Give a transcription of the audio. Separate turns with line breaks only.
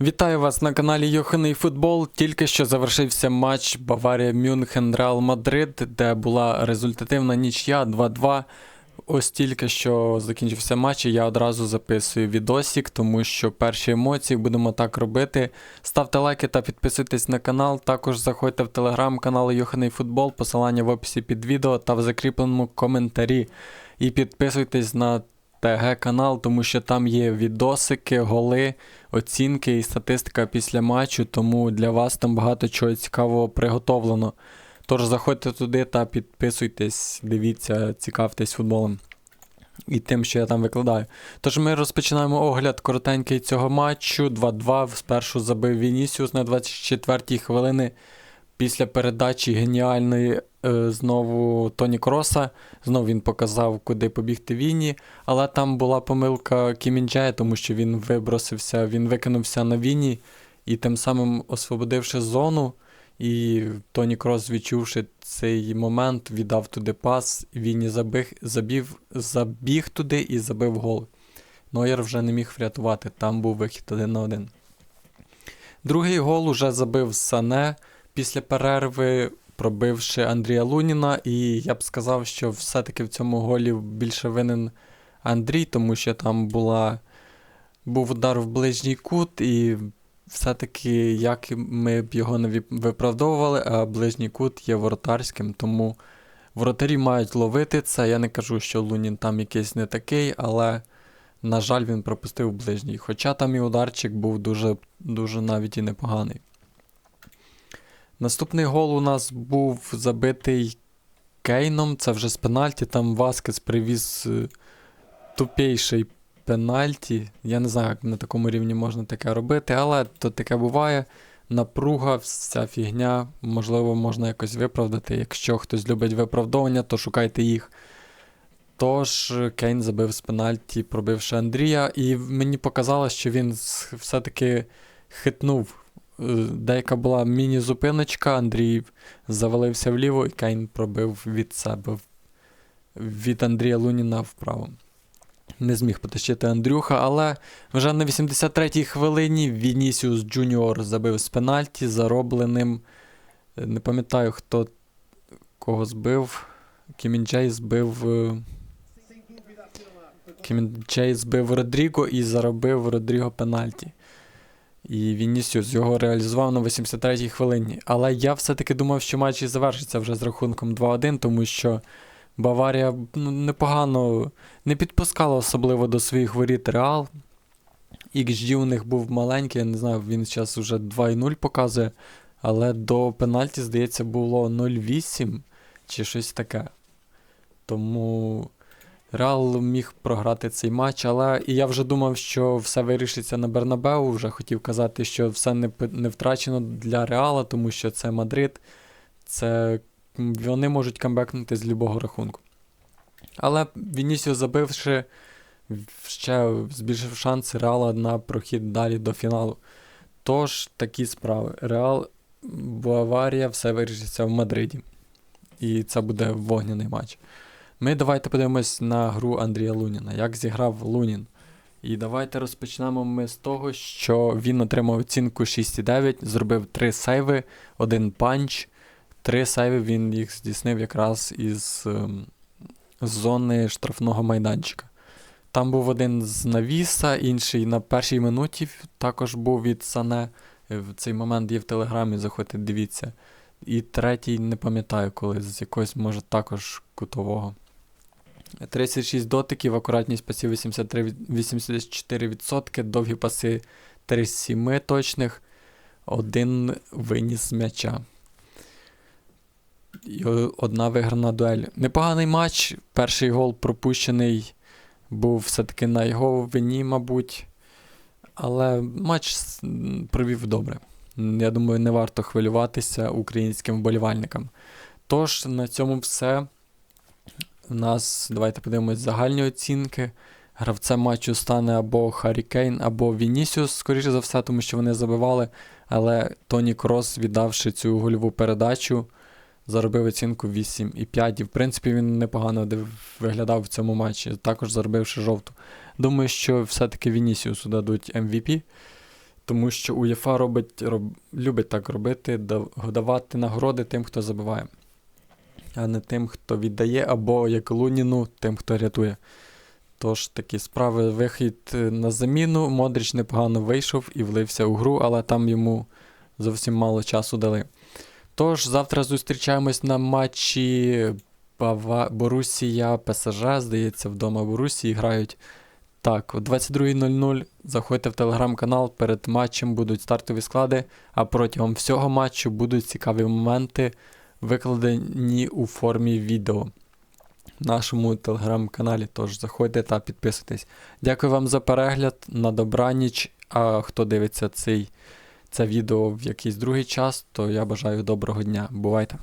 Вітаю вас на каналі Йоханий Футбол. Тільки що завершився матч Баварія Мюнхен Реал Мадрид, де була результативна нічия 2-2. Ось тільки що закінчився матч, і я одразу записую відосик, тому що перші емоції будемо так робити. Ставте лайки та підписуйтесь на канал. Також заходьте в телеграм-канал Йоханий Футбол, посилання в описі під відео та в закріпленому коментарі. І підписуйтесь на ТГ канал, тому що там є відосики, голи, оцінки і статистика після матчу, тому для вас там багато чого цікавого приготовлено. Тож заходьте туди та підписуйтесь, дивіться, цікавтесь футболом і тим, що я там викладаю. Тож ми розпочинаємо огляд коротенький цього матчу. 2-2. Спершу забив Вінісіус на 24-й хвилини. Після передачі геніальної е, знову Тоні Кроса. Знову він показав, куди побігти Віні. Але там була помилка Кімінджея, тому що він вибросився, він викинувся на Віні і тим самим освободивши зону. І Тоні Крос, відчувши цей момент, віддав туди пас. Віні забіг, забіг, забіг туди і забив гол. Нойер вже не міг врятувати, там був вихід один на один. Другий гол уже забив Сане після перерви, пробивши Андрія Луніна. І я б сказав, що все-таки в цьому голі більше винен Андрій, тому що там була, був удар в ближній кут, і все-таки як ми б його не виправдовували, а ближній кут є воротарським, тому воротарі мають ловити це. Я не кажу, що Лунін там якийсь не такий, але, на жаль, він пропустив ближній. Хоча там і ударчик був дуже, дуже навіть і непоганий. Наступний гол у нас був забитий Кейном, це вже з пенальті. Там Васкес привіз е, тупейший пенальті. Я не знаю, як на такому рівні можна таке робити, але то таке буває. Напруга, вся фігня, можливо, можна якось виправдати. Якщо хтось любить виправдовування, то шукайте їх. Тож Кейн забив з пенальті, пробивши Андрія, і мені показалось, що він все-таки хитнув. Е, Деяка була міні-зупиночка, Андрій завалився вліво, і Кейн пробив від себе від Андрія Луніна вправо. Не зміг потащити Андрюха, але вже на 83-й хвилині Вінісіус Джуніор забив з пенальті, заробленим. е, Не пам'ятаю, хто кого збив. Кімінджей збив. е, Кімінджей збив Родріго і заробив Родріго пенальті. І Вінісіус його реалізував на 83-й хвилині. Але я все-таки думав, що матч і завершиться вже з рахунком 2-1, тому що Баварія ну, непогано не підпускала особливо до своїх воріт Реал. XG у них був маленький, я не знаю, він зараз вже 2,0 показує, але до пенальті, здається, було 0,8 чи щось таке. Тому Реал міг програти цей матч, але і я вже думав, що все вирішиться на Бернабеу. Вже хотів казати, що все не, не втрачено для Реала, тому що це Мадрид, це вони можуть камбекнути з любого рахунку. Але Вінісіо забивши, ще збільшив шанси Реала на прохід далі до фіналу. Тож такі справи. Реал, Баварія, все вирішиться в Мадриді. І це буде вогняний матч. Ми давайте подивимось на гру Андрія Луніна, як зіграв Лунін. І давайте розпочнемо ми з того, що він отримав оцінку 6,9, зробив 3 сейви, один панч. Три сейви він їх здійснив якраз із ем, зони штрафного майданчика. Там був один з навіса, інший на першій минуті також був від Сане. Е, В цей момент є в телеграмі, заходьте, дивіться. І третій не пам'ятаю, коли з якогось, може, також кутового. 36 дотиків, акуратність пасів 83-84%, довгі паси 37 точних, один виніс м'яча. І одна виграна дуель. Непоганий матч. Перший гол пропущений був все-таки на його вині, мабуть. Але матч провів добре. Я думаю, не варто хвилюватися українським вболівальникам. Тож, на цьому все. У нас, давайте подивимось загальні оцінки. Гравцем матчу стане або Харі Кейн, або Вінісіус, скоріше за все, тому що вони забивали. Але Тоні Крос, віддавши цю гольову передачу, заробив оцінку 8,5. І в принципі він непогано виглядав в цьому матчі, також заробивши жовту. Думаю, що все-таки Вінісіусу дадуть MVP. Тому що УЄФА робить, роб, любить так робити, давати нагороди тим, хто забиває, а не тим, хто віддає, або як Луніну, тим, хто рятує. Тож такі справи, вихід е, на заміну. Модріч непогано вийшов і влився у гру, але там йому зовсім мало часу дали. Тож, завтра зустрічаємось на матчі Бава... Борусія ПСЖ. Здається, вдома Борусії грають. Так, о 22.00 заходьте в телеграм-канал. Перед матчем будуть стартові склади, а протягом всього матчу будуть цікаві моменти, викладені у формі відео в нашому телеграм-каналі. Тож заходьте та підписуйтесь. Дякую вам за перегляд. На добраніч. А хто дивиться цей, це відео в якийсь другий час, то я бажаю доброго дня. Бувайте!